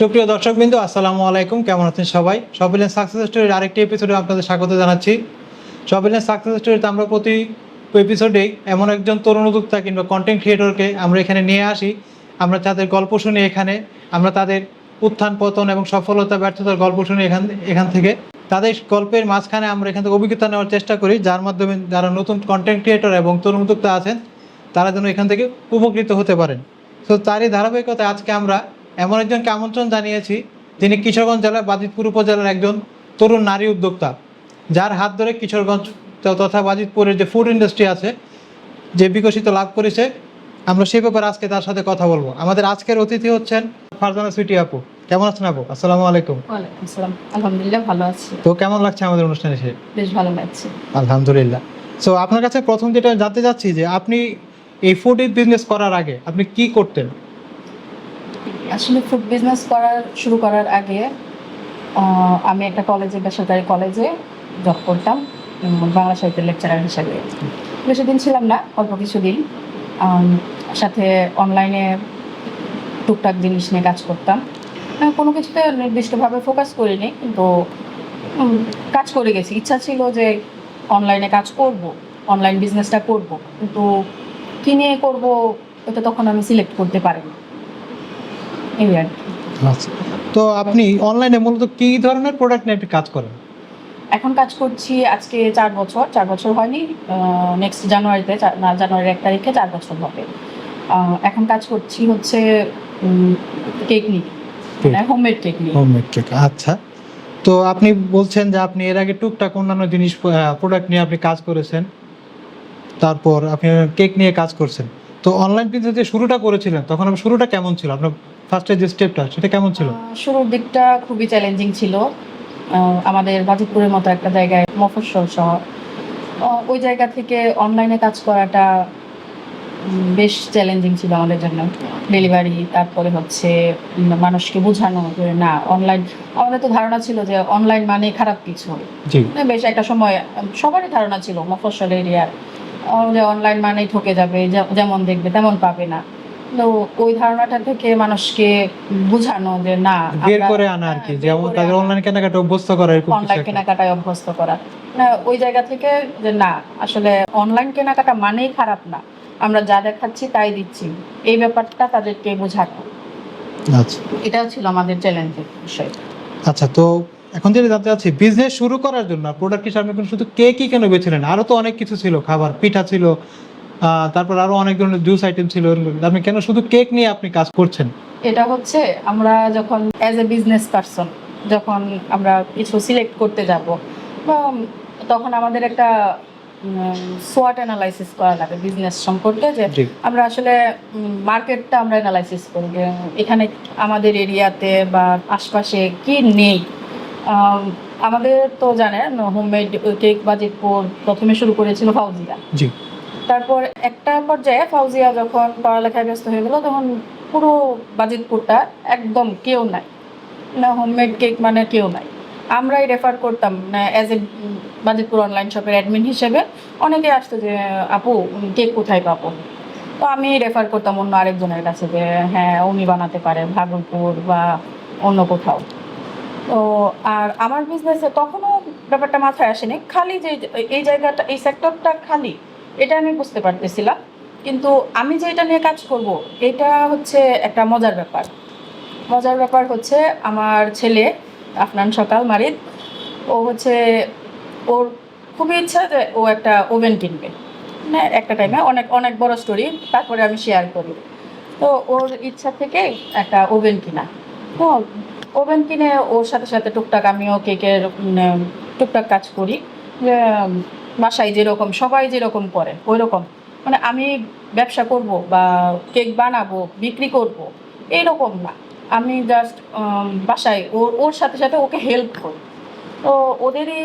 সুপ্রিয় দর্শকবৃন্দ, আসসালামু আলাইকুম। কেমন আছেন সবাই? সবিলেন সাকসেস স্টোরির আরেকটি এপিসোডে আপনাদের স্বাগত জানাচ্ছি। সবিলেন সাকসেস স্টোরিতে আমরা প্রতি এপিসোডে এমন একজন তরুণ উদ্যোক্তা কিংবা কন্টেন্ট ক্রিয়েটরকে আমরা এখানে নিয়ে আসি। আমরা তাদের গল্প শুনি এখানে। আমরা তাদের উত্থান, পতন এবং সফলতা, ব্যর্থতার গল্প শুনি এখান এখান থেকে। তাদের গল্পের মাঝখানে আমরা এখান থেকে অভিজ্ঞতা নেওয়ার চেষ্টা করি, যার মাধ্যমে যারা নতুন কন্টেন্ট ক্রিয়েটর এবং তরুণ উদ্যোক্তা আছেন, তারা যেন এখান থেকে উপকৃত হতে পারেন। তো তারই ধারাবাহিকতায় আজকে আমরা এমন একজনকে আমন্ত্রণ জানিয়েছি যিনি কিশোরগঞ্জ জেলার বাজিতপুর উপজেলার একজন তরুণ নারী উদ্যোক্তা যার হাত ধরে কিশোরগঞ্জ তথা বাজিতপুরের যে ফুড ইন্ডাস্ট্রি আছে যে বিকশিত লাভ করেছে আমরা সেই ব্যাপারে আজকে তার সাথে কথা বলব। আমাদের আজকের অতিথি হচ্ছেন ফারজানা সুইটি আপু। কেমন আছেন আপু? আসসালামু আলাইকুম। আসসালাম। আলহামদুলিল্লাহ ভালো আছি। তো কেমন লাগছে আমাদের অনুষ্ঠানে এসে? বেশ ভালো লাগছে। আলহামদুলিল্লাহ। সো আপনার কাছে প্রথম যেটা জানতে চাচ্ছি যে আপনি এই ফুড বিজনেস করার আগে আপনি কি করতেন? আসলে ফুড বিজনেস করার, শুরু করার আগে আমি একটা কলেজে বেসরকারি কলেজে জব করতাম বাংলা সাহিত্যের লেকচারার হিসাবে। বেশি দিন ছিলাম না, অল্প কিছুদিন। সাথে অনলাইনে টুকটাক জিনিস নিয়ে কাজ করতাম। কোনো কিছুতে নির্দিষ্টভাবে ফোকাস করিনি, কিন্তু কাজ করে গেছি। ইচ্ছা ছিল যে অনলাইনে কাজ করব অনলাইন বিজনেসটা করব, কিন্তু কি নিয়ে করব, এটা তখন আমি সিলেক্ট করতে পারিনি। এই আর কি। আচ্ছা। তো আপনি অনলাইনে মূলত কি ধরনের প্রোডাক্ট নিয়ে কাজ করেন? এখন কাজ করছি আজকে চার বছর চার বছর হয়নি নেক্সট জানুয়ারিতে জানুয়ারির এক তারিখে চার বছর হবে। এখন কাজ করছি হচ্ছে কেক নিয়ে। মানে হোমমেড কেক নিয়ে। হোমমেড কেক আচ্ছা। তো আপনি বলছেন যে আপনি এর আগে টুকটাক অন্যান্য জিনিস প্রোডাক্ট নিয়ে আপনি কাজ করেছেন। তারপর আপনি কেক নিয়ে কাজ করছেন। তো অনলাইন বিজনেস যে শুরুটা করেছিলেন তখন আপনার শুরুটা কেমন ছিল? আপনার ফার্স্টে যে স্টেপটা সেটা কেমন ছিল? শুরুর দিকটা খুবই চ্যালেঞ্জিং ছিল। আমাদের বাজিতপুরের মতো একটা জায়গায় মফস্বল শহর। ওই জায়গা থেকে অনলাইনে কাজ করাটা বেশ চ্যালেঞ্জিং ছিল আমাদের জন্য। ডেলিভারি তারপরে হচ্ছে মানুষকে বোঝানো যে না অনলাইন আমাদের তো ধারণা ছিল যে অনলাইন মানে খারাপ কিছু। মানে বেশ একটা সময় সবারই ধারণা ছিল মফস্বল এরিয়ার। যে অনলাইন মানেই ঠকে যাবে যেমন দেখবে তেমন পাবে না। ওই ধারণাটা থেকে মানুষকে বোঝানো যে না বের করে আনা আর কি হ্যাঁ, যেমন তাদের অনলাইন কেনাকাটা অভ্যস্ত করা এরকম অনলাইন কেনাকাটায় অভ্যস্ত করা। না ওই জায়গা থেকে যে না আসলে অনলাইন কেনাকাটা মানেই খারাপ না। আমরা যা দেখাচ্ছি তাই দিচ্ছি। এই ব্যাপারটা তাদেরকে বোঝানো। আচ্ছা। এটাও ছিল আমাদের চ্যালেঞ্জের বিষয়। আচ্ছা তো এখন যেটা জানতে চাচ্ছি বিজনেস শুরু করার জন্য প্রোডাক্ট হিসাবে শুধু কেকই কেন বেছিলেন আরও তো অনেক কিছু ছিল খাবার পিঠা ছিল তারপর আরও অনেক ধরনের জুস আইটেম ছিল আপনি কেন শুধু কেক নিয়ে আপনি কাজ করছেন? এটা হচ্ছে আমরা যখন অ্যাজ এ বিজনেস পারসন যখন আমরা কিছু সিলেক্ট করতে যাব বা তখন আমাদের একটা সোয়াট অ্যানালাইসিস করা লাগে বিজনেস সম্পর্কে যে আমরা আসলে মার্কেটটা আমরা অ্যানালাইসিস করি যে এখানে আমাদের এরিয়াতে বা আশপাশে কি নেই। আমাদের তো জানেন হোমমেড কেক বাজিতপুর প্রথমে শুরু করেছিল ফাউজিয়া জি। তারপর একটা পর্যায়ে ফাউজিয়া যখন পড়ালেখায় ব্যস্ত হয়ে গেল, তখন পুরো বাজিতপুরটা একদম কেউ নাই। না হোমমেড কেক মানে কেউ নাই। আমরাই রেফার করতাম অ্যাজ এ বাজিতপুর অনলাইন শপের অ্যাডমিন হিসেবে। অনেকে আসতো যে, আপু কেক কোথায় পাবো? তো আমি রেফার করতাম অন্য আরেকজনের কাছে যে হ্যাঁ উনি বানাতে পারে ভাগলপুর বা অন্য কোথাও। তো আর আমার বিজনেসে তখনও ব্যাপারটা মাথায় আসেনি। খালি যে, এই জায়গাটা, এই সেক্টরটা খালি। এটা আমি বুঝতে পারতেছিলাম। কিন্তু আমি যে এটা নিয়ে কাজ করব, এটা হচ্ছে একটা মজার ব্যাপার। মজার ব্যাপার হচ্ছে আমার ছেলে আফনান সকাল মারিদ, ও হচ্ছে ওর খুবই ইচ্ছা যে ও একটা ওভেন কিনবে। মানে একটা টাইমে অনেক অনেক বড় স্টোরি তারপরে আমি শেয়ার করি। তো ওর ইচ্ছা থেকে একটা ওভেন কিনা। তো ওভেন কিনে ওর সাথে সাথে টুকটাক আমিও কেকের টুকটাক কাজ করি। বাসায় যেরকম, সবাই যেরকম করে ওই রকম মানে আমি ব্যবসা করব বা কেক বানাবো, বিক্রি করব, এইরকম না। আমি জাস্ট বাসায়, ওর ওর সাথে সাথে ওকে হেল্প করি। তো ওদেরই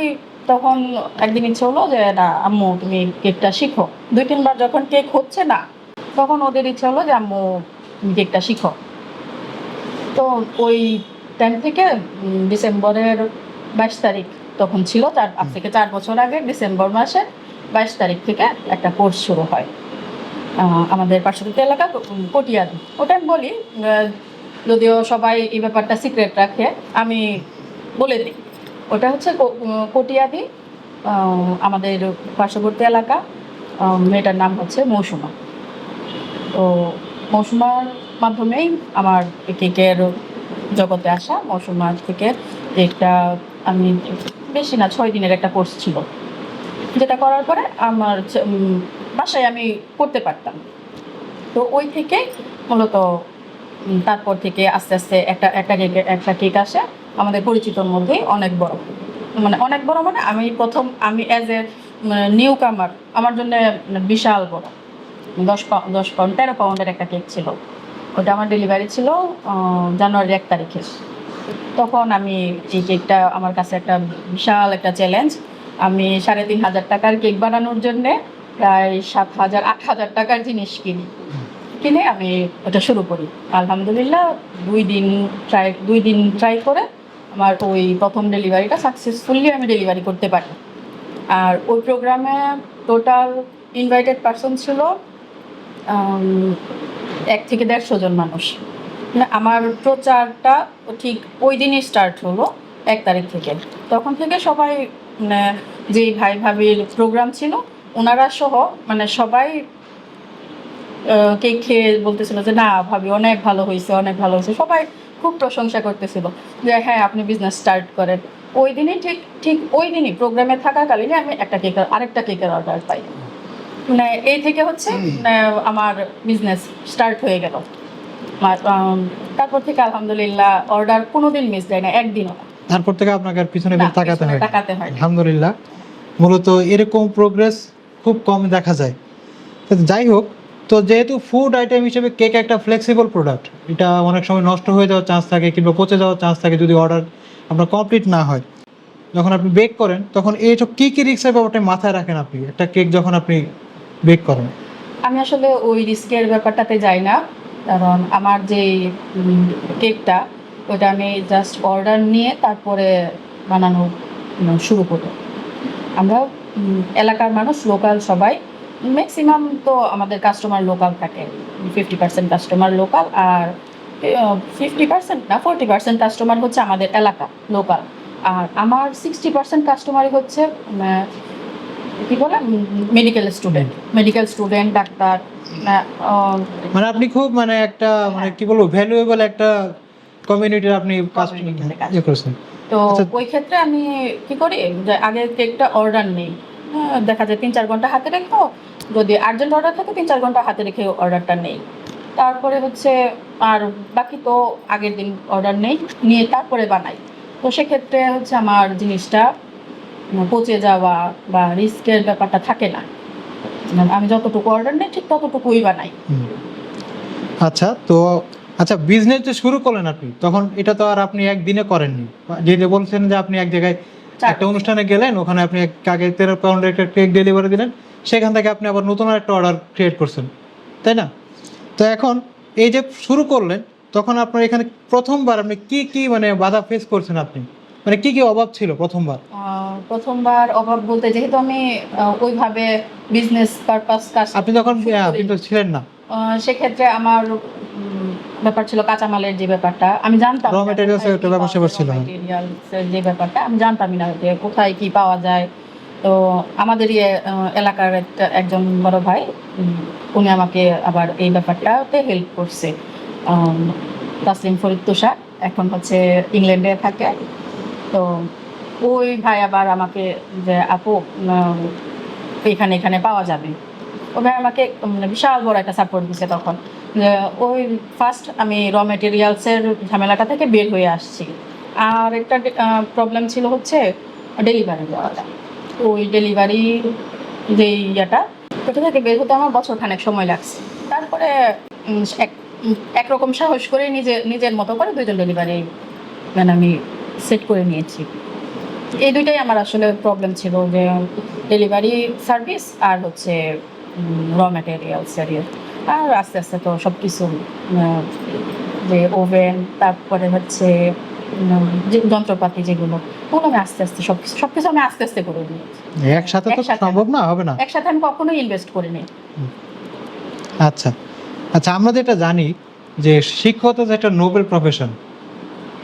তখন একদিন ইচ্ছে হলো যে, না, আম্মু, তুমি কেকটা শিখো। দুই, তিনবার যখন কেক হচ্ছে না, তখন ওদের ইচ্ছে হলো যে, আম্মু, তুমি কেকটা শিখো। তো ওই টাইম থেকে ডিসেম্বরের বাইশ তারিখ তখন ছিল তার আজ থেকে চার বছর আগে, ডিসেম্বর মাসে বাইশ তারিখ থেকে একটা কোর্স শুরু হয়। আমাদের পার্শ্ববর্তী এলাকা কটিয়াদি ওটা আমি বলি যদিও সবাই এই ব্যাপারটা সিক্রেট রাখে, আমি বলে দিই। ওটা হচ্ছে কটিয়াদি আমাদের পার্শ্ববর্তী এলাকা মেয়েটার নাম হচ্ছে মৌসুমা। তো মৌসুমার মাধ্যমেই আমার কেকের জগতে আসা মৌসুমা থেকে একটা আমি বেশি না, ছয় দিনের একটা কোর্স ছিল। যেটা করার পরে আমার বাসায় আমি করতে পারতাম। তো ওই থেকে মূলত তারপর থেকে আস্তে আস্তে একটা একটা কেক একটা কেক আসে। আমাদের পরিচিতর মধ্যে অনেক বড়। মানে অনেক বড় মানে আমি প্রথম, আমি অ্যাজ এ নিউ কামার আমার জন্য বিশাল বড়। দশ দশ পাউন্ড তেরো পাউন্ডের একটা কেক ছিল। ওটা আমার ডেলিভারি ছিল জানুয়ারির এক তারিখে। তখন আমি এই কেকটা আমার কাছে একটা বিশাল একটা চ্যালেঞ্জ আমি সাড়ে তিন হাজার টাকার কেক বানানোর জন্যে প্রায় সাত হাজার, আট হাজার টাকার জিনিস কিনি। কিনে আমি ওটা শুরু করি। আলহামদুলিল্লাহ দুই দিন ট্রাই দুই দিন ট্রাই করে আমার ওই প্রথম ডেলিভারিটা সাকসেসফুলি আমি ডেলিভারি করতে পারি। আর ওই প্রোগ্রামে টোটাল ইনভাইটেড পার্সন ছিল এক থেকে দেড়শো জন মানুষ। মানে আমার প্রচারটা ঠিক ওই দিনই স্টার্ট হলো এক তারিখ থেকে। তখন থেকে সবাই মানে যে ভাই ভাবির প্রোগ্রাম ছিল ওনারা সহ মানে সবাই কেক খেয়ে বলতেছিল যে না ভাবি অনেক ভালো হয়েছে অনেক ভালো হয়েছে সবাই খুব প্রশংসা করতেছিল যে হ্যাঁ আপনি বিজনেস স্টার্ট করেন। ওই দিনই ঠিক ঠিক ওই দিনই প্রোগ্রামে থাকাকালীনই আমি একটা কেকের আরেকটা কেকের অর্ডার পাই। মানে এই থেকে হচ্ছে মানে আমার বিজনেস স্টার্ট হয়ে গেল। তারপর থেকে আলহামদুলিল্লাহ অর্ডার কোনোদিন মিস যায় না একদিনও তারপর থেকে আপনাকে আর পিছনে তাকাতে হয় তাকাতে হয়। আলহামদুলিল্লাহ। মূলত এরকম প্রোগ্রেস খুব কম দেখা যায়। তো যাই হোক তো যেহেতু ফুড আইটেম হিসেবে কেক একটা ফ্লেক্সিবল প্রোডাক্ট এটা অনেক সময় নষ্ট হয়ে যাওয়ার চান্স থাকে কিংবা পচে যাওয়ার চান্স থাকে যদি অর্ডার আপনার কমপ্লিট না হয়। যখন আপনি বেক করেন তখন এই এইসব কী কী রিক্সের ব্যাপারটা মাথায় রাখেন আপনি? একটা কেক যখন আপনি বেক করেন। আমি আসলে ওই রিস্কের ব্যাপারটাতে যাই না। কারণ আমার যে কেকটা ওটা আমি জাস্ট অর্ডার নিয়ে তারপরে বানানো শুরু করি আমরা এলাকার মানুষ লোকাল সবাই ম্যাক্সিমাম তো আমাদের কাস্টমার লোকাল থাকে ফিফটি পার্সেন্ট কাস্টমার লোকাল আর ফিফটি পার্সেন্ট না ফোরটি পার্সেন্ট কাস্টমার হচ্ছে আমাদের এলাকা লোকাল আর আমার সিক্সটি পার্সেন্ট কাস্টমারই হচ্ছে কি বলে? Medical student medical student doctor মানে আপনি খুব মানে একটা মানে কি বলব ভ্যালুয়েবল একটা কমিউনিটির আপনি কাজ কাজ। ইয়ে করছেন। তো আচ্ছা। ওই ক্ষেত্রে আমি কি করি যে আগে কেকটা অর্ডার নেই। হ্যাঁ, দেখা যায় তিন চার ঘণ্টা হাতে রেখো যদি আর্জেন্ট অর্ডার থাকে তিন চার ঘণ্টা হাতে রেখে অর্ডারটা নেই। তারপরে হচ্ছে আর বাকি তো আগের দিন অর্ডার নেই নিয়ে তারপরে বানাই। তো সেক্ষেত্রে হচ্ছে আমার জিনিসটা পচে যাওয়া বা রিস্কের ব্যাপারটা থাকে না। মানে আমি যতটুকু অর্ডার নেই ঠিক ততটুকুই বানাই। আচ্ছা তো আচ্ছা বিজনেস যে শুরু করলেন আপনি তখন এটা তো আর আপনি একদিনে করেননি। যে যে বলছেন যে আপনি এক জায়গায় একটা অনুষ্ঠানে গেলেন ওখানে আপনি এক- আগে তেরো পাউন্ডের একটা কেক ডেলিভারি দিলেন সেখান থেকে আপনি আবার নতুন একটা অর্ডার ক্রিয়েট করছেন তাই না? তো এখন এই যে শুরু করলেন তখন আপনার এখানে প্রথমবার আপনি কি কি মানে বাধা ফেস করছেন আপনি? মানে কি কি অভাব ছিল প্রথমবার? প্রথমবার অভাব বলতে যেহেতু আমি ওইভাবে বিজনেস পারপাস কাজ আপনি তখন ছিলেন না। সেক্ষেত্রে আমার ব্যাপার ছিল কাঁচামালের যে ব্যাপারটা আমি জানতাম এর ব্যাপার ছিল, যে ব্যাপারটা আমি জানতামই না যে কোথায় কি পাওয়া যায়। তো আমাদেরই এলাকার একটা একজন বড় ভাই উনি আমাকে আবার এই ব্যাপারটাতে হেল্প করছে। তাসলিম ফরিদ তুষার এখন হচ্ছে ইংল্যান্ডে থাকে। তো ওই ভাই আবার আমাকে যে, আপু এখানে এখানে পাওয়া যাবে। ও ভাই আমাকে বিশাল বড় একটা সাপোর্ট দিছে তখন। যে, ওই ফার্স্ট আমি র মেটেরিয়ালসের ঝামেলাটা থেকে বের হয়ে আসছি। আর একটা প্রবলেম ছিল হচ্ছে ডেলিভারি দেওয়াটা। ওই ডেলিভারি যে ইয়েটা ওটা থেকে বের হতে আমার বছর খানেক সময় লাগছে। তারপরে এক একরকম সাহস করে নিজে, নিজের মতো করে দুইজন ডেলিভারি মানে আমি সেট করে নিয়েছি। এই দুইটাই আমার আসলে প্রবলেম ছিল যে ডেলিভারি সার্ভিস আর হচ্ছে র ম্যাটেরিয়াল ম্যাটেরিয়ালস আর আস্তে আস্তে তো সব কিছু যে ওভেন তারপরে হচ্ছে যে যন্ত্রপাতি যেগুলো ওগুলো আমি আস্তে আস্তে সব কিছু সব কিছু আমি আস্তে আস্তে করে দিই একসাথে তো। সম্ভব না হবে না? একসাথে আমি কখনোই ইনভেস্ট করিনি। আচ্ছা। আচ্ছা আমরা যেটা জানি যে শিক্ষকতা যে একটা নোবেল প্রফেশন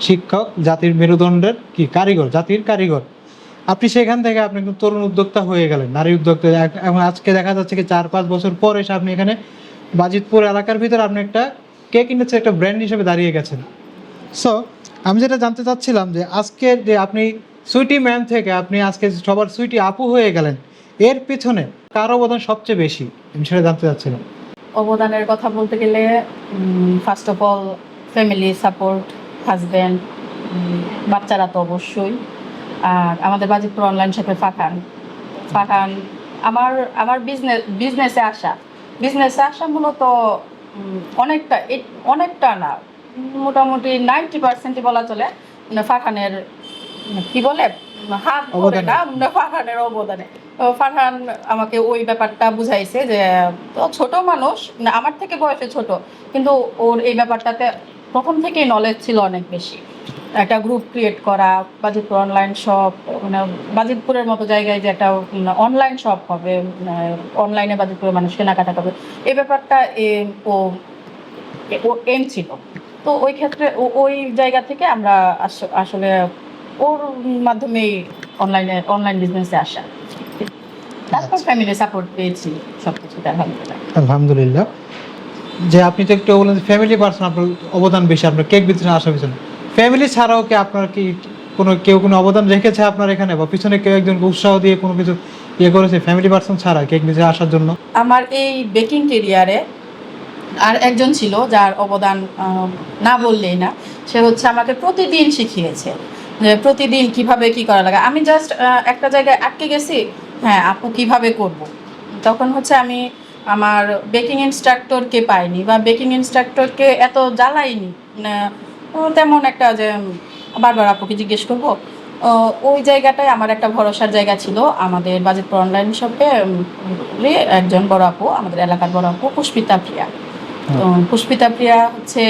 শিক্ষক, জাতির মেরুদণ্ডের কি কারিগর? জাতির কারিগর। আপনি সেখান থেকে আপনি একজন তরুণ উদ্যোক্তা হয়ে গেলেন, নারী উদ্যোক্তা। এখন আজকে দেখা যাচ্ছে কি চার, পাঁচ বছর পর এসে আপনি এখানে বাজিতপুর এলাকার ভিতরে আপনি একটা কেক ইন্ডাস্ট্রি একটা ব্র্যান্ড হিসেবে দাঁড়িয়ে গেছেন। সো আমি যেটা জানতে চাচ্ছিলাম যে আজকে যে আপনি সুইটি ম্যাম থেকে আপনি আজকে সবার সুইটি আপু হয়ে গেলেন, এর পিছনে কার অবদান সবচেয়ে বেশি? আমি সেটা জানতে চাচ্ছিলাম। অবদানের কথা বলতে গেলে first of all family support husband বাচ্চারা তো অবশ্যই। আর আমাদের বাজিতপুর অনলাইন শপে ফাঁকান ফাঁকান আমার আমার বিজনেস বিজনেসে আসা। বিজনেসে আসা মূলত অনেকটা অনেকটা না মোটামুটি নাইনটি পার্সেন্টই বলা চলে। মানে ফারহানের কি বলে? হাত ধরে অবদানে। না মানে ফারহানের অবদানে। ফারহান আমাকে ওই ব্যাপারটা বুঝাইছে যে ছোট মানুষ আমার থেকে বয়সে ছোট কিন্তু ওর এই ব্যাপারটাতে প্রথম থেকেই নলেজ ছিল অনেক বেশি। একটা গ্রুপ ক্রিয়েট করা বাজিতপুর অনলাইন শপ মানে বাজিতপুরের মতো জায়গায় যে একটা অনলাইন শপ হবে অনলাইনে বাজিতপুরের মানুষ কেনাকাটা করবে। এই ব্যাপারটা এ- ও ও এম ছিল। তো ওই ক্ষেত্রে ওই জায়গা থেকে আমরা আস- আসলে ওর মাধ্যমেই অনলাইনে অনলাইন বিজনেসে আসা। তারপর ফ্যামিলি সাপোর্ট পেয়েছি সব কিছুতে আলহামদুলিল্লাহ। আলহামদুলিল্লাহ। যে আপনি তো একটু বললেন ফ্যামিলি পার্সন আপনার অবদান বেশি, আপনার কেক বিজনেস আসার পিছনে ফ্যামিলি ছাড়াও কি আপনার কি কোনো, কেউ কোনো অবদান রেখেছে আপনার এখানে? বা পিছনে কেউ একজনকে উৎসাহ দিয়ে কোনো কিছু ইয়ে করেছে ফ্যামিলি পার্সন ছাড়া কেক বিজনেস আসার জন্য? আমার এই বেকিং কেরিয়ারে আর একজন ছিল যার অবদান না বললেই না, সে হচ্ছে আমাকে প্রতিদিন শিখিয়েছে যে প্রতিদিন কীভাবে কি করা লাগে। আমি জাস্ট একটা জায়গায় আটকে গেছি হ্যাঁ আপু কীভাবে করব। তখন হচ্ছে আমি আমার বেকিং ইনস্ট্রাক্টরকে পাইনি বা বেকিং ইনস্ট্রাক্টরকে এত জ্বালাইনি। মানে, তেমন একটা যে বারবার আপুকে জিজ্ঞেস করব ওই জায়গাটায় আমার একটা ভরসার জায়গা ছিল। আমাদের বাজেটপুর অনলাইন শপে একজন বড় আপু আমাদের এলাকার বড় আপু পুষ্পিতা প্রিয়া। তো পুষ্পিতা প্রিয়া হচ্ছে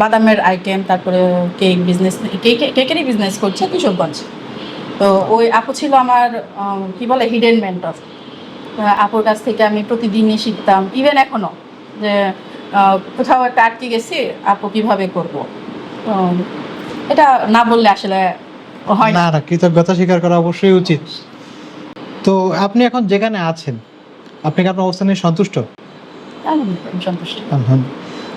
বাদামের আইটেম তারপরে কেক বিজনেস কেক কেকেরই বিজনেস করছে কিশোরগঞ্জ। তো ওই আপু ছিল আমার কি বলে হিডেন মেন্টর আপুর কাছ থেকে আমি প্রতিদিনই শিখতাম। ইভেন এখনও যে কোথাও একটা আটকে গেছি আপু কীভাবে করব? এটা না বললে আসলে হয় না। না কৃতজ্ঞতা স্বীকার করা অবশ্যই উচিত। তো আপনি এখন যেখানে আছেন আপনি কি আপনার অবস্থানে সন্তুষ্ট? সন্তুষ্ট।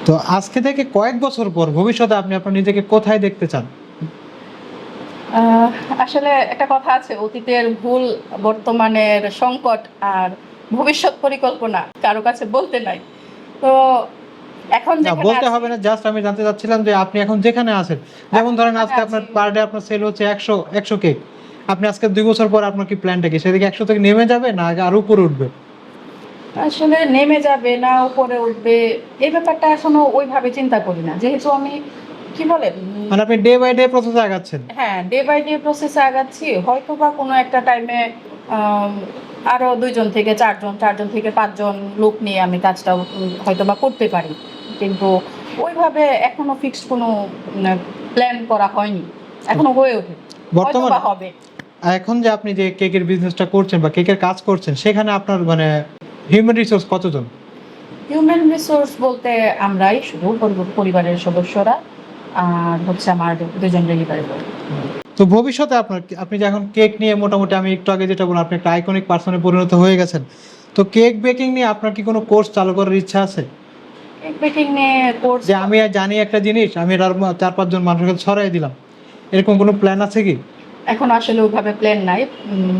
তো আজকে থেকে কয়েক বছর পর ভবিষ্যতে আপনি আপনার নিজেকে কোথায় দেখতে চান? আসলে একটা কথা আছে অতীতের ভুল বর্তমানের সংকট আর ভবিষ্যৎ পরিকল্পনা কারও কাছে বলতে নাই। তো এখন বলতে হবে না জাস্ট আমি জানতে চাচ্ছিলাম যে আপনি এখন যেখানে আছেন। যেমন ধরেন আজকে আপনার পার ডে আপনার সেল হচ্ছে একশো একশো কেক আপনি আজকে দুই বছর পর আপনার কি প্ল্যানটা কি? সেদিকে একশো থেকে নেমে যাবে না আরও উপরে উঠবে? আসলে নেমে যাবে না উপরে উঠবে। এই ব্যাপারটা এখনও ওইভাবে চিন্তা করি না। যেহেতু আমি কি বলে উম, মানে আপনি ডে বাই ডে প্রসেসে আগাচ্ছেন? হ্যাঁ ডে বাই ডে প্রসেসে আগাচ্ছি। হয়তো বা কোনো একটা টাইমে আরও দুইজন থেকে চারজন চারজন থেকে পাঁচজন লোক নিয়ে আমি কাজটা হয়তো বা করতে পারি। কিন্তু ওইভাবে এখনও ফিক্সড কোনো প্ল্যান করা হয়নি। এখনও হয়ে ওঠে। বর্তমানে হবে। এখন যে আপনি যে কেকের বিজনেসটা করছেন বা কেকের কাজ করছেন সেখানে আপনার মানে হিউম্যান রিসোর্স কতজন? হিউম্যান রিসোর্স বলতে আমরাই শুধু পরিবারের সদস্যরা। আর হচ্ছে আমার দুজন ডেলিভারি বয় তো ভবিষ্যতে আপনার আপনি যে এখন কেক নিয়ে মোটামুটি আমি একটু আগে যেটা বললাম আপনি একটা আইকনিক পার্সনে পরিণত হয়ে গেছেন। তো কেক বেকিং নিয়ে আপনার কি কোনো কোর্স চালু করার ইচ্ছা আছে? কেক বেকিং নিয়ে কোর্স যে আমি জানি একটা জিনিস আমি আর চার পাঁচজন মানুষের কাছে ছড়াই দিলাম। এরকম কোনো প্ল্যান আছে কি? এখন আসলে ওইভাবে প্ল্যান নাই।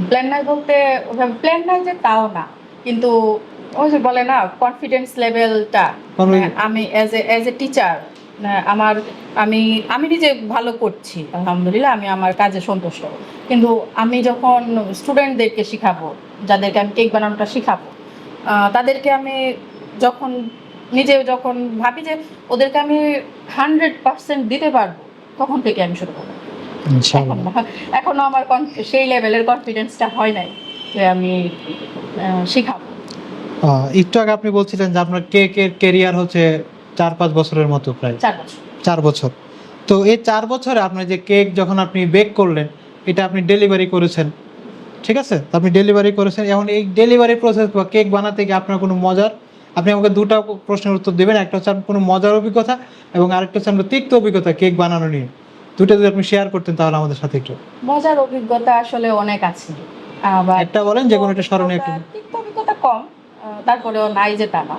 প্ল্যান নাই বলতে ওইভাবে প্ল্যান নাই যে তাও না। কিন্তু ওই যে বলে না কনফিডেন্স লেভেলটা কারণ আমি as a as a teacher আমার আমি আমি নিজে ভালো করছি আলহামদুলিল্লাহ আমি আমার কাজে সন্তুষ্ট। কিন্তু আমি যখন স্টুডেন্টদেরকে শিখাবো যাদেরকে আমি কেক বানানোটা শিখাবো তাদেরকে আমি যখন নিজে যখন ভাবি যে ওদেরকে আমি হান্ড্রেড পার্সেন্ট দিতে পারব তখন থেকে আমি শুরু করব। এখন এখনও আমার সেই লেভেলের কনফিডেন্সটা হয় নাই যে আমি শিখাবো। একটু আগে আপনি বলছিলেন যে আপনার কেকের কেরিয়ার হচ্ছে চার পাঁচ বছরের মতো প্রায়। চার বছর। তো এই চার বছরে আপনার যে কেক যখন আপনি বেক করলেন এটা আপনি ডেলিভারি করেছেন। ঠিক আছে? আপনি ডেলিভারি করেছেন। এখন এই ডেলিভারি প্রসেস বা কেক বানাতে গিয়ে আপনার কোনো মজার আপনি আমাকে দুটো প্রশ্নের উত্তর দেবেন। একটা হচ্ছে আপনার কোনো মজার অভিজ্ঞতা এবং আরেকটা হচ্ছে আপনার তিক্ত অভিজ্ঞতা কেক বানানো নিয়ে। দুটো যদি আপনি শেয়ার করতেন তাহলে আমাদের সাথে একটু। মজার অভিজ্ঞতা আসলে অনেক আছে। আবার একটা বলেন যে কোনো একটা স্মরণীয় একটা। তিক্ত অভিজ্ঞতা কম তারপরেও নাই যে তা না।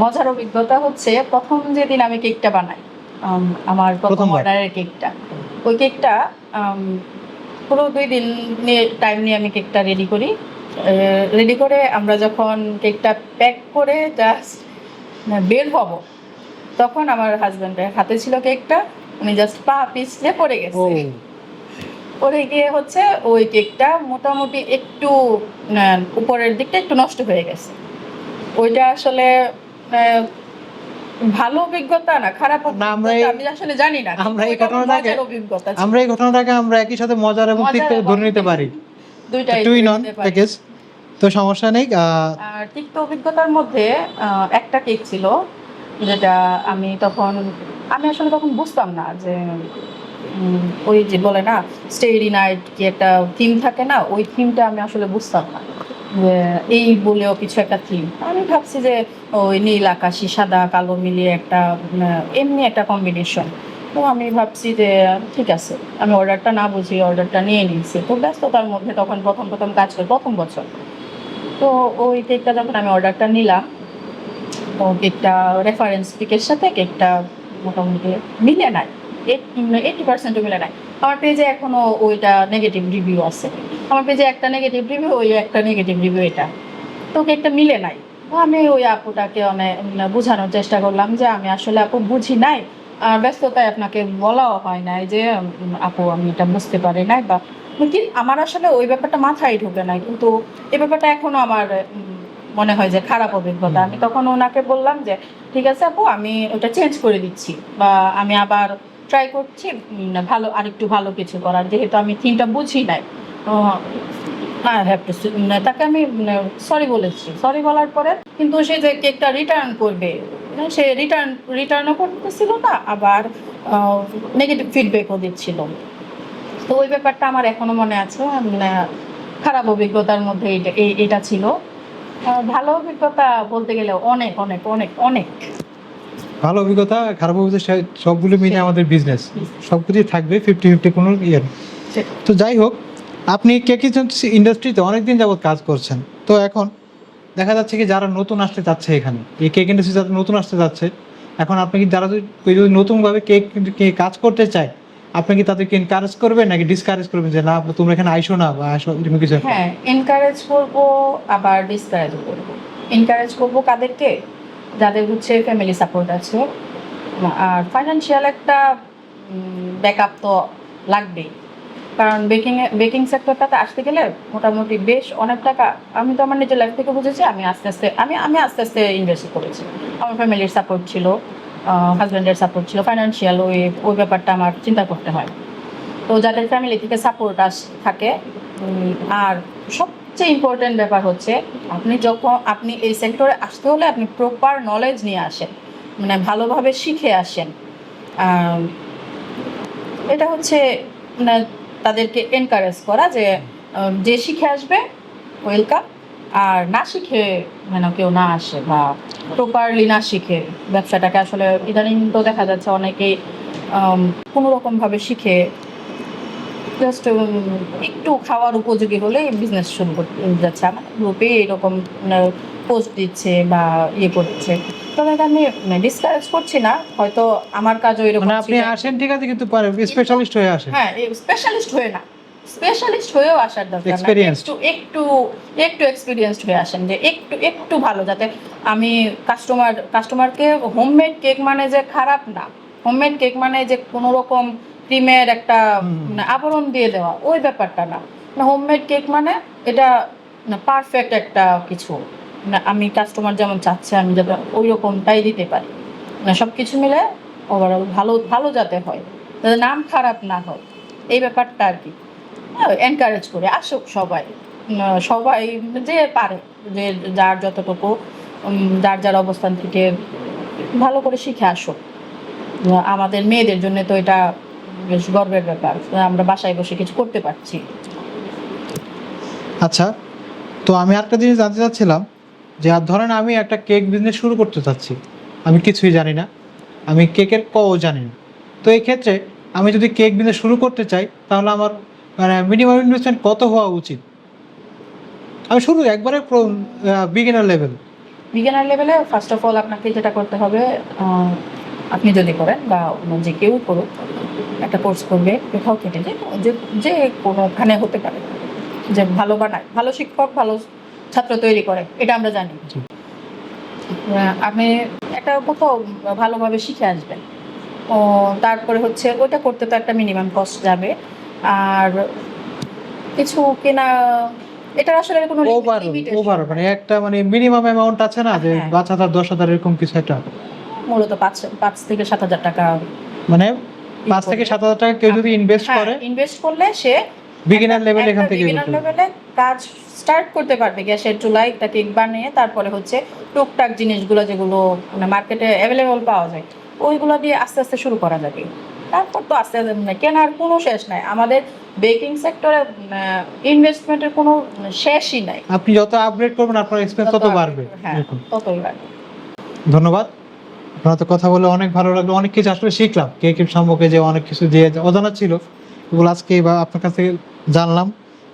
মজার অভিজ্ঞতা হচ্ছে প্রথম যেদিন আমি কেকটা বানাই আমার প্রথম অর্ডারের কেকটা। ওই কেকটা পুরো দুই দিন নিয়ে টাইম নিয়ে আমি কেকটা রেডি করি। রেডি করে আমরা যখন কেকটা প্যাক করে জাস্ট বের হব তখন আমার হাজব্যান্ডের হাতে ছিল কেকটা। উনি জাস্ট পা পিছলে পড়ে গেছে। পরে গিয়ে হচ্ছে ওই কেকটা মোটামুটি একটু উপরের দিকটা একটু নষ্ট হয়ে গেছে। ওইটা আসলে ভালো অভিজ্ঞতা না খারাপ না, আমরা আমি আসলে জানি না আমরা এই ঘটনাটাকে- অভিজ্ঞতা আমরা এই ঘটনাটাকে আমরা একই সাথে মজার এবং তিক্ত ধরে নিতে পারি। দুইটাই টুই নন নিতে পারি। প্যাকেজ তো সমস্যা নেই তিক্ত অভিজ্ঞতার মধ্যে একটা কেক ছিল যেটা আমি তখন আমি আসলে তখন বুঝতাম না যে ওই যে বলে না স্টেরি নাইট কি একটা থিম থাকে না ওই থিমটা আমি আসলে বুঝতাম না। এই বলেও কিছু একটা থিম আমি ভাবছি যে ওই নীল আকাশি, সাদা, কালো মিলিয়ে একটা এমনি একটা কম্বিনেশন তো আমি ভাবছি যে, ঠিক আছে, আমি অর্ডারটা না বুঝি অর্ডারটা নিয়ে নিয়েছি। তো ব্যস্ততার মধ্যে তখন প্রথম প্রথম কাজ করি প্রথম বছর। তো ওই কেকটা যখন আমি অর্ডারটা নিলাম, তো কেকটা রেফারেন্স পিকের সাথে কেকটা মোটামুটি মিলে নাই। এইটি পার্সেন্টও মিলে নাই। আমার পেজে এখনও ওইটা নেগেটিভ রিভিউ আছে। আমার পেজে একটা নেগেটিভ রিভিউ ওই একটা নেগেটিভ রিভিউ এটা। তো একটা মিলে নাই। তো আমি ওই আপুটাকে অনেক বোঝানোর চেষ্টা করলাম যে আমি আসলে আপু বুঝি নাই আর ব্যস্ততায় আপনাকে বলাও হয় নাই যে আপু আমি এটা বুঝতে পারি নাই বা কি আমার আসলে ওই ব্যাপারটা মাথায় ঢুকে নাই। কিন্তু এই ব্যাপারটা এখনও আমার মনে হয় যে খারাপ অভিজ্ঞতা। আমি তখন ওনাকে বললাম যে ঠিক আছে আপু আমি ওটা চেঞ্জ করে দিচ্ছি বা আমি আবার ট্রাই করছি ভালো, আরেকটু ভালো কিছু করার, যেহেতু আমি থিমটা বুঝি নাই। আই হ্যাভ টু তাকে আমি সরি বলেছি। সরি বলার পরে কিন্তু সে যে কেকটা রিটার্ন করবে সে রিটার্ন রিটার্নও করতেছিল না, আবার নেগেটিভ ফিডব্যাকও দিচ্ছিল। তো ওই ব্যাপারটা আমার এখনও মনে আছে খারাপ অভিজ্ঞতার মধ্যে এটা ছিল। ভালো অভিজ্ঞতা বলতে গেলে অনেক অনেক অনেক অনেক। ভালো অভিজ্ঞতা খারাপ অভিজ্ঞতা সবগুলো মিলে আমাদের বিজনেস সব কিছুই থাকবে ফিফটি ফিফটি কোনো ইয়ে। তো যাই হোক আপনি কেকি ইন্ডাস্ট্রিতে অনেকদিন যাবত কাজ করছেন। তো এখন দেখা যাচ্ছে কি যারা নতুন আসতে যাচ্ছে এখানে এই কেক ইন্ডাস্ট্রি যারা নতুন আসতে যাচ্ছে এখন আপনি কি যারা যদি নতুনভাবে কেক কে কাজ করতে চায় আপনি কি তাদেরকে এনকারেজ করবেন নাকি ডিসকারেজ করবেন যে না তোমরা এখানে আইসো না বা এরকম কিছু? হ্যাঁ এনকারেজ করব আবার ডিসকারেজ করব। এনকারেজ করব কাদেরকে? যাদের হচ্ছে ফ্যামিলি সাপোর্ট আছে। আর ফাইনান্সিয়াল একটা ব্যাকআপ তো লাগবেই। কারণ বেকিং বেকিং সেক্টরটাতে আসতে গেলে মোটামুটি বেশ অনেক টাকা আমি তো আমার নিজের লাইফ থেকে বুঝেছি, আমি আস্তে আস্তে, আমি আমি আস্তে আস্তে ইনভেস্ট করেছি। আমার ফ্যামিলির সাপোর্ট ছিল হাজব্যান্ডের সাপোর্ট ছিল ফাইনান্সিয়াল ওই ওই ব্যাপারটা আমার চিন্তা করতে হয়। তো যাদের ফ্যামিলি থেকে সাপোর্ট আস, থাকে আর সবচেয়ে ইম্পর্টেন্ট ব্যাপার হচ্ছে, আপনি যখন, আপনি এই সেক্টরে আসতে হলে আপনি প্রপার নলেজ নিয়ে আসেন মানে ভালোভাবে শিখে আসেন। এটা হচ্ছে মানে তাদেরকে এনকারেজ করা যে যে শিখে আসবে ওয়েলকাম আর না শিখে মানে কেউ না আসে বা প্রপারলি না শিখে, ব্যবসাটাকে আসলে ইদানিং তো দেখা যাচ্ছে অনেকেই কোনো রকমভাবে শিখে জাস্ট একটু খাওয়ার উপযোগী হলে বিজনেস শুরু করতে যাচ্ছে। আমার গ্রুপে এরকম পোস্ট দিচ্ছে বা ইয়ে করছে। তবে আমি ডিসকারেজ করছি না। হয়তো আমার কাজও এরকম মানে আপনি আসেন ঠিক আছে কিন্তু স্পেশালিস্ট হয়ে আসেন। হ্যাঁ স্পেশালিস্ট হয়ে না। স্পেশালিস্ট হয়েও আসার দরকার একটু একটু একটু এক্সপিরিয়েন্সড হয়ে আসেন যে একটু একটু ভালো যাতে আমি কাস্টমার কাস্টমারকে হোমমেড কেক মানে যে খারাপ না। হোমমেড কেক মানে যে কোনো রকম ক্রিমের একটা মানে আবরণ দিয়ে দেওয়া ওই ব্যাপারটা না। হোমমেড কেক মানে এটা পারফেক্ট একটা কিছু। না আমি কাস্টমার যেমন চাচ্ছে আমি যাতে ওই রকমটাই দিতে পারি। না সব কিছু মিলে ওভারঅল ভালো ভালো যাতে হয়। যাতে নাম খারাপ না হয়। এই ব্যাপারটা আর কি। এনকারেজ করে আসুক সবাই। সবাই যে পারে যে যার যতটুকু যার যার অবস্থান থেকে ভালো করে শিখে আসুক। আমাদের মেয়েদের জন্য তো এটা বেশ গর্বের ব্যাপার। আমরা বাসায় বসে কিছু করতে পারছি। আচ্ছা তো আমি আরেকটা জিনিস জানতে চাচ্ছিলাম যে আর ধরেন আমি একটা কেক বিজনেস শুরু করতে চাচ্ছি। আমি কিছুই জানি না। আমি কেকের কও জানি না। তো এই ক্ষেত্রে আমি যদি কেক বিজনেস শুরু করতে চাই তাহলে আমার মানে মিনিমাম ইনভেস্টমেন্ট কত হওয়া উচিত? আমি শুরু একবারে বিগিনার লেভেল বিজ্ঞানের লেভেলে ফার্স্ট অফ অল আপনাকে যেটা করতে হবে আপনি যদি করেন বা যে কেউ করুক একটা কোর্স করবে কোথাও কেটে যে যে কোনোখানে হতে পারে। যে ভালো বানায় ভালো শিক্ষক ভালো ছাত্র তৈরি করে এটা আমরা জানি। আপনি একটা কোথাও ভালোভাবে শিখে আসবেন। ও তারপরে হচ্ছে ওইটা করতে তো একটা মিনিমাম কস্ট যাবে। আর কিছু কেনা এটা আসলে কোনো ওভার ওভার মানে একটা মানে মিনিমাম অ্যামাউন্ট আছে না যে হ্যাঁ। পাঁচ হাজার দশ হাজার এরকম কিছু একটা? মূলত পাঁচ পাঁচ থেকে সাত হাজার টাকা। মানে পাঁচ থেকে সাত হাজার টাকা কেউ যদি ইনভেস্ট করে ইনভেস্ট করলে সে বিগিনার লেভেল এখান থেকে বিগিনার লেভেলে কাজ স্টার্ট করতে পারবে। গ্যাসের চুলায় একটা কেক বানিয়ে তারপরে হচ্ছে টুকটাক জিনিসগুলো যেগুলো মানে মার্কেটে অ্যাভেলেবল পাওয়া যায় ওইগুলো দিয়ে আস্তে আস্তে শুরু করা যাবে। তারপর তো আস্তে আস্তে মানে কেনার কোনো শেষ নাই। আমাদের বেকিং সেক্টরে ইনভেস্টমেন্টের কোনো শেষই নাই। আপনি যত আপগ্রেড করবেন আপনার এক্সপেন্স তত বাড়বে। হ্যাঁ। ততই বাড়বে। ধন্যবাদ। আপনার তো কথা বলে অনেক ভালো লাগল অনেক কিছু আসলে শিখলাম। কেকের সম্পর্কে যে অনেক কিছু দিয়ে অজানা ছিল এগুলো আজকে বা আপনার কাছ থেকে জানলাম।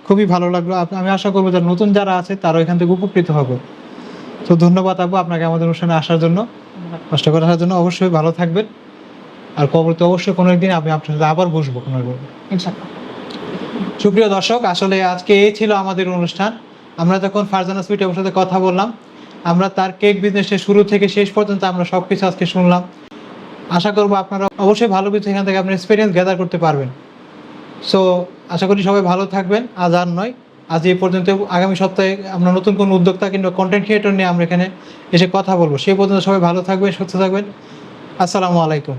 খুবই ভালো লাগল। আমি আশা করব যারা নতুন যারা আছে তারা এখান থেকে উপকৃত হবে। তো ধন্যবাদ আপু আপনাকে আমাদের অনুষ্ঠানে আসার জন্য। কষ্ট করে আসার জন্য অবশ্যই ভালো থাকবেন। আর কবরতে অবশ্যই কোনো একদিন আমি আপনার সাথে আবার বসবো কোনো একদিন। সুপ্রিয় দর্শক আসলে আজকে এই ছিল আমাদের অনুষ্ঠান। আমরা যখন ফারজানা সুইট ওর সাথে কথা বললাম আমরা তার কেক বিজনেসের শুরু থেকে শেষ পর্যন্ত আমরা সব কিছু আজকে শুনলাম। আশা করব আপনারা অবশ্যই ভালো কিছু এখান থেকে আপনার এক্সপিরিয়েন্স গ্যাদার করতে পারবেন। সো আশা করি সবাই ভালো থাকবেন, আজ আর নয়। আজ এই পর্যন্ত আগামী সপ্তাহে আমরা নতুন কোনো উদ্যোক্তা কিংবা কন্টেন্ট ক্রিয়েটর নিয়ে আমরা এখানে এসে কথা বলব। সেই পর্যন্ত সবাই ভালো থাকবেন, সুস্থ থাকবেন। আসসালামু আলাইকুম।